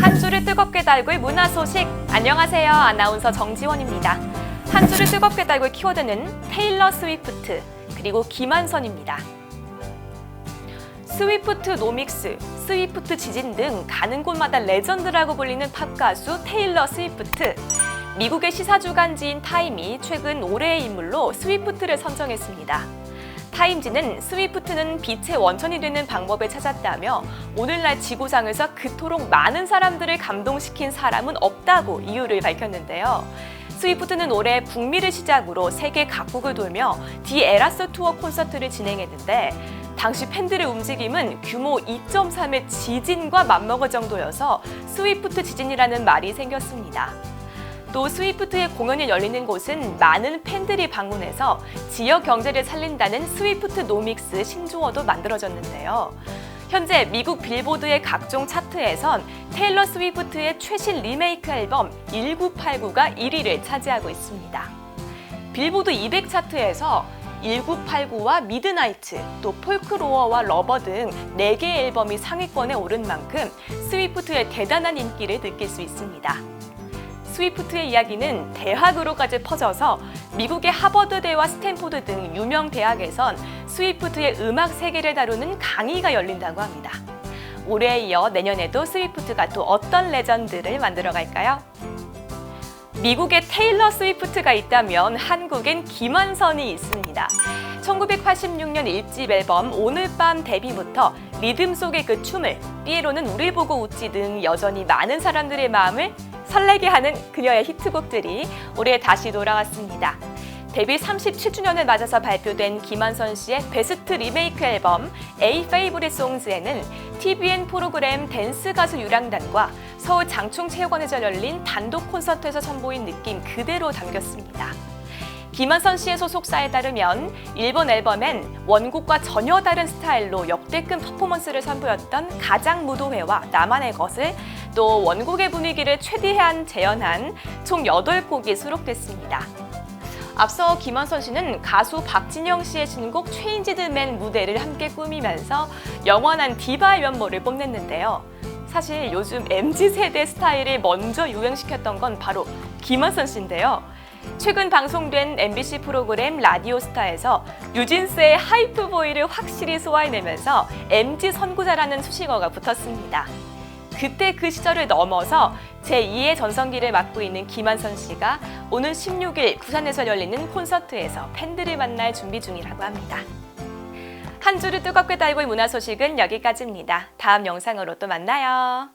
한 주를 뜨겁게 달굴 문화 소식. 안녕하세요. 아나운서 정지원입니다. 한 주를 뜨겁게 달굴 키워드는 테일러 스위프트 그리고 김한선입니다. 스위프트 노믹스, 스위프트 지진 등 가는 곳마다 레전드라고 불리는 팝 가수 테일러 스위프트. 미국의 시사 주간지인 타임이 최근 올해의 인물로 스위프트를 선정했습니다. 타임지는 스위프트는 빛의 원천이 되는 방법을 찾았다며 오늘날 지구상에서 그토록 많은 사람들을 감동시킨 사람은 없다고 이유를 밝혔는데요. 스위프트는 올해 북미를 시작으로 세계 각국을 돌며 디 에라스 투어 콘서트를 진행했는데 당시 팬들의 움직임은 규모 2.3의 지진과 맞먹을 정도여서 스위프트 지진이라는 말이 생겼습니다. 또 스위프트의 공연이 열리는 곳은 많은 팬들이 방문해서 지역 경제를 살린다는 스위프트 노믹스 신조어도 만들어졌는데요. 현재 미국 빌보드의 각종 차트에선 테일러 스위프트의 최신 리메이크 앨범 1989가 1위를 차지하고 있습니다. 빌보드 200 차트에서 1989와 미드나이트, 또 폴크로어와 러버 등 4개의 앨범이 상위권에 오른 만큼 스위프트의 대단한 인기를 느낄 수 있습니다. 스위프트의 이야기는 대학으로까지 퍼져서 미국의 하버드대와 스탠포드 등 유명 대학에선 스위프트의 음악 세계를 다루는 강의가 열린다고 합니다. 올해에 이어 내년에도 스위프트가 또 어떤 레전드를 만들어 갈까요? 미국에 테일러 스위프트가 있다면 한국엔 김한선이 있습니다. 1986년 1집 앨범 오늘 밤 데뷔부터 리듬 속의 그 춤을 삐에로는 우릴 보고 웃지 등 여전히 많은 사람들의 마음을 설레게 하는 그녀의 히트곡들이 올해 다시 돌아왔습니다. 데뷔 37주년을 맞아서 발표된 김한선 씨의 베스트 리메이크 앨범 A Favorite Songs에는 TVN 프로그램 댄스 가수 유랑단과 서울 장충체육관에서 열린 단독 콘서트에서 선보인 느낌 그대로 담겼습니다. 김한선 씨의 소속사에 따르면 일본 앨범엔 원곡과 전혀 다른 스타일로 역대급 퍼포먼스를 선보였던 가장 무도회와 나만의 것을 또 원곡의 분위기를 최대한 재현한 총 8곡이 수록됐습니다. 앞서 김한선 씨는 가수 박진영 씨의 신곡 체인지드맨 무대를 함께 꾸미면서 영원한 디바의 면모를 뽐냈는데요. 사실 요즘 MZ세대 스타일을 먼저 유행시켰던 건 바로 김한선 씨인데요. 최근 방송된 MBC 프로그램 라디오스타에서 뉴진스의 하이프보이를 확실히 소화해내면서 MZ 선구자라는 수식어가 붙었습니다. 그때 그 시절을 넘어서 제2의 전성기를 맞고 있는 김한선 씨가 오는 16일 부산에서 열리는 콘서트에서 팬들을 만날 준비 중이라고 합니다. 한 주를 뜨겁게 달굴 문화 소식은 여기까지입니다. 다음 영상으로 또 만나요.